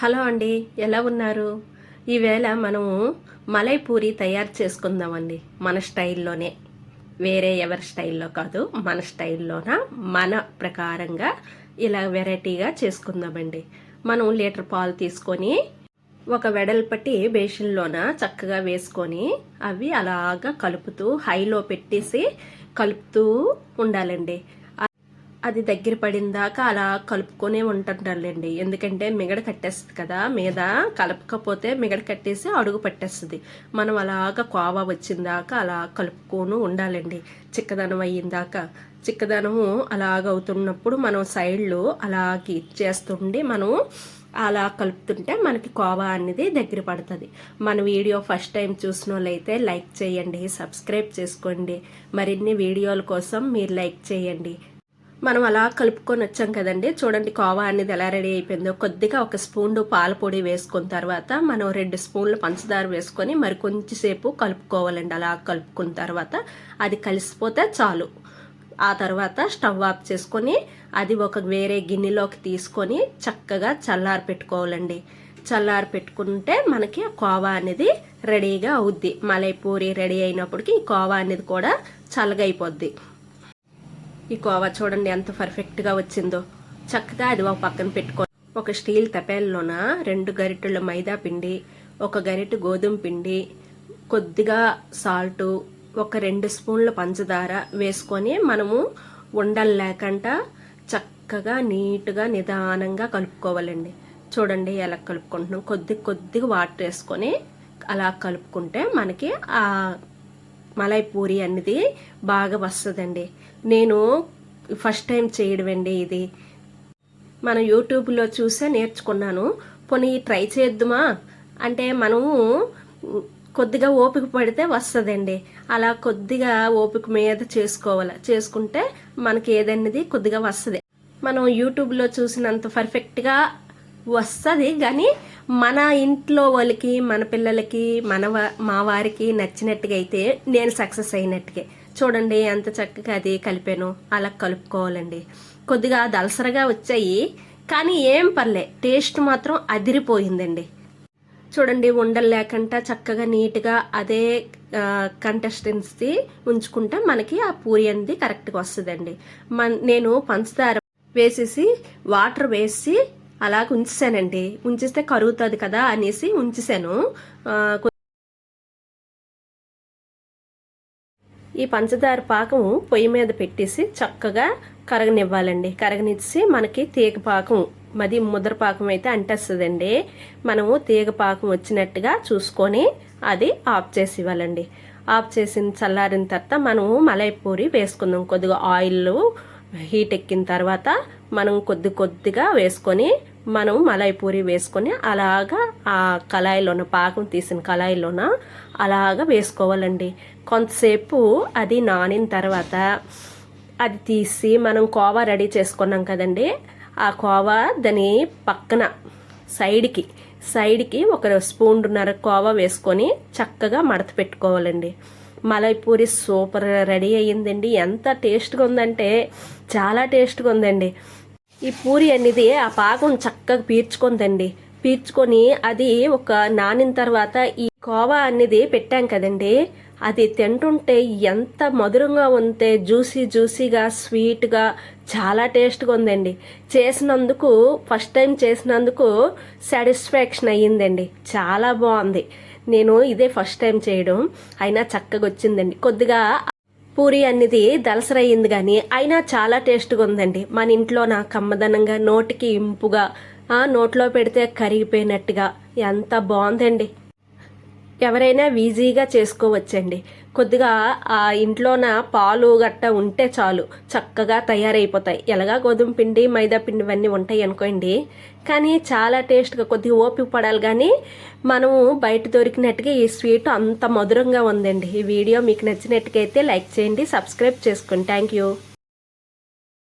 Hello అండి ఎలా ఉన్నారు? ఈవేళ మనము మలై పూరి తయారు చేసుకుందామండి మన స్టైల్లోనే. వేరే ఎవరి స్టైల్లో కాదు మన స్టైల్లోన? మన ప్రకారంగా ఇలా వెరైటీగా చేసుకుందామండి. మనం లీటర్ పాలు తీసుకొని ఒక వెడల్పటి బేషన్లోన చక్కగా వేసుకొని అవి అలాగా కలుపుతూ హైలో పెట్టేసి కలుపుతూ ఉండాలండి. అది దగ్గర పడిందాక అలా కలుపుకొనే ఉంటుంటారులేండి. ఎందుకంటే మిగడ కట్టేస్తుంది కదా మీద కలపకపోతే మిగడ కట్టేసి అడుగు పట్టేస్తుంది. మనం అలాగ కోవా వచ్చిందాక అలా కలుపుకొని ఉండాలండి. చిక్కదనం అయ్యిందాక. చిక్కదనము అలాగ అవుతున్నప్పుడు మనం సైడ్లు అలాగే చేస్తుండి మనం అలా కలుపుతుంటే మనకి కోవా అనేది దగ్గర పడుతుంది. మన వీడియో ఫస్ట్ టైం చూసిన వాళ్ళైతే లైక్ చేయండి సబ్స్క్రైబ్ చేసుకోండి. మరిన్ని వీడియోల కోసం మీరు లైక్ చేయండి. మనం అలా కలుపుకొని వచ్చాం కదండి. చూడండి కోవా అనేది ఎలా రెడీ అయిపోయిందో. కొద్దిగా ఒక స్పూన్ పాల పొడి వేసుకున్న తర్వాత మనం రెండు స్పూన్లు పంచదార వేసుకొని మరి కొంచెంసేపు కలుపుకోవాలండి. అలా కలుపుకున్న తర్వాత అది కలిసిపోతే చాలు. ఆ తర్వాత స్టవ్ ఆఫ్ చేసుకొని అది ఒక వేరే గిన్నెలోకి తీసుకొని చక్కగా చల్లారి పెట్టుకోవాలండి. చల్లారి పెట్టుకుంటే మనకి కోవా అనేది రెడీగా అవుద్ది. మలై పూరి రెడీ అయినప్పటికీ కోవా అనేది కూడా చల్లగా అయిపోద్ది. ఈ కోవా చూడండి ఎంత పర్ఫెక్ట్గా వచ్చిందో. చక్కగా అది ఒక పక్కన పెట్టుకో ఒక స్టీల్ తపేల్లోన రెండు గరిటెల మైదా పిండి ఒక గరిటె గోధుమ పిండి కొద్దిగా సాల్టు ఒక రెండు స్పూన్ల పంచదార వేసుకొని మనము ఉండలు లేకుండా చక్కగా నీట్గా నిదానంగా కలుపుకోవాలండి. చూడండి ఎలా కలుపుకుంటున్నాం. కొద్ది కొద్దిగా వాటర్ వేసుకొని అలా కలుపుకుంటే మనకి ఆ మలై పూరి అనేది బాగా వస్తుందండి. నేను ఫస్ట్ టైం చేయడం అండి ఇది. మన యూట్యూబ్లో చూసే నేర్చుకున్నాను. పోనీ ట్రై చేద్దుమా? అంటే మనము కొద్దిగా ఓపిక పడితే వస్తుందండి. అలా కొద్దిగా ఓపిక మీద చేసుకోవాలి చేసుకుంటే మనకి ఏదన్నది కొద్దిగా వస్తుంది. మనం యూట్యూబ్లో చూసినంత పర్ఫెక్ట్గా వస్తుంది కానీ మన ఇంట్లో వాళ్ళకి మన పిల్లలకి మన మా వారికి నచ్చినట్టుగా అయితే నేను సక్సెస్ అయినట్టుగా. చూడండి ఎంత చక్కగా అది కలిపాను. అలా కలుపుకోవాలండి. కొద్దిగా దలసరగా వచ్చాయి కానీ ఏం పర్లే. టేస్ట్ మాత్రం అదిరిపోయిందండి. చూడండి ఉండలు లేకుండా చక్కగా నీట్గా అదే కంటెస్టెన్సీ ఉంచుకుంటే మనకి ఆ పూరి అనేది కరెక్ట్గా వస్తుందండి. మన నేను పంచదార వేసేసి వాటర్ వేసి అలాగ ఉంచానండి ఉంచిస్తే కరుగుతుంది కదా అనేసి ఉంచేసాను ఈ పంచదార పాకం పొయ్యి మీద పెట్టేసి చక్కగా కరగనివ్వాలండి. కరగనిచ్చి మనకి తీగ పాకం మది ముద్ర పాకం అయితే అంటేస్తుందండి. మనము తీగ పాకం వచ్చినట్టుగా చూసుకొని అది ఆఫ్ చేసి ఇవ్వాలండి. ఆఫ్ చేసిన చల్లారిన తర్వాత మనము మలైపూరి వేసుకుందాం. కొద్దిగా ఆయిల్ హీట్ ఎక్కిన తర్వాత మనం కొద్ది కొద్దిగా వేసుకొని మనం మలై పూరి వేసుకొని అలాగా ఆ కళాయిలోన పాకం తీసిన కళాయిలోన అలాగా వేసుకోవాలండి. కొంతసేపు అది నానిన తర్వాత అది తీసి మనం కోవా రెడీ చేసుకున్నాం కదండి. ఆ కోవా దాని పక్కన సైడ్కి సైడ్కి ఒక స్పూన్నర కోవా వేసుకొని చక్కగా మడత పెట్టుకోవాలండి. మలైపూరి సూపర్ రెడీ అయ్యిందండి. ఎంత టేస్ట్గా ఉందంటే చాలా టేస్ట్గా ఉందండి. ఈ పూరి అనేది ఆ పాకం చక్కగా పీర్చుకుందండి పీర్చుకొని అది ఒక నానిన తర్వాత ఈ కోవా అనేది పెట్టాం కదండి. అది తింటుంటే ఎంత మధురంగా ఉంటే జ్యూసీ జ్యూసీగా స్వీట్గా చాలా టేస్ట్గా ఉందండి. చేసినందుకు ఫస్ట్ టైం చేసినందుకు సాటిస్ఫాక్షన్ అయ్యిందండి. చాలా బాగుంది. నేను ఇదే ఫస్ట్ టైం చేయడం. అయినా చక్కగా వచ్చిందండి. కొద్దిగా పూరి అనేది దలసరయ్యింది కానీ అయినా చాలా టేస్ట్గా ఉందండి మన ఇంట్లో నా కమ్మదనంగా నోటికి ఇంపుగా నోట్లో పెడితే కరిగిపోయినట్టుగా. ఎంత బాగుందండి ఎవరైనా ఈజీగా చేసుకోవచ్చండి. కొద్దిగా ఆ ఇంట్లోన పాలు గట్ట ఉంటే చాలు చక్కగా తయారైపోతాయి. ఎలాగా గోధుమ పిండి మైదా పిండి ఇవన్నీ ఉంటాయి అనుకోండి. కానీ చాలా టేస్ట్గా కొద్దిగా ఓపిక పడాలి కానీ మనము బయట దొరికినట్టుగా ఈ స్వీట్ అంత మధురంగా ఉందండి. ఈ వీడియో మీకు నచ్చినట్టుగా అయితే లైక్ చేయండి సబ్స్క్రైబ్ చేసుకోండి థ్యాంక్ యూ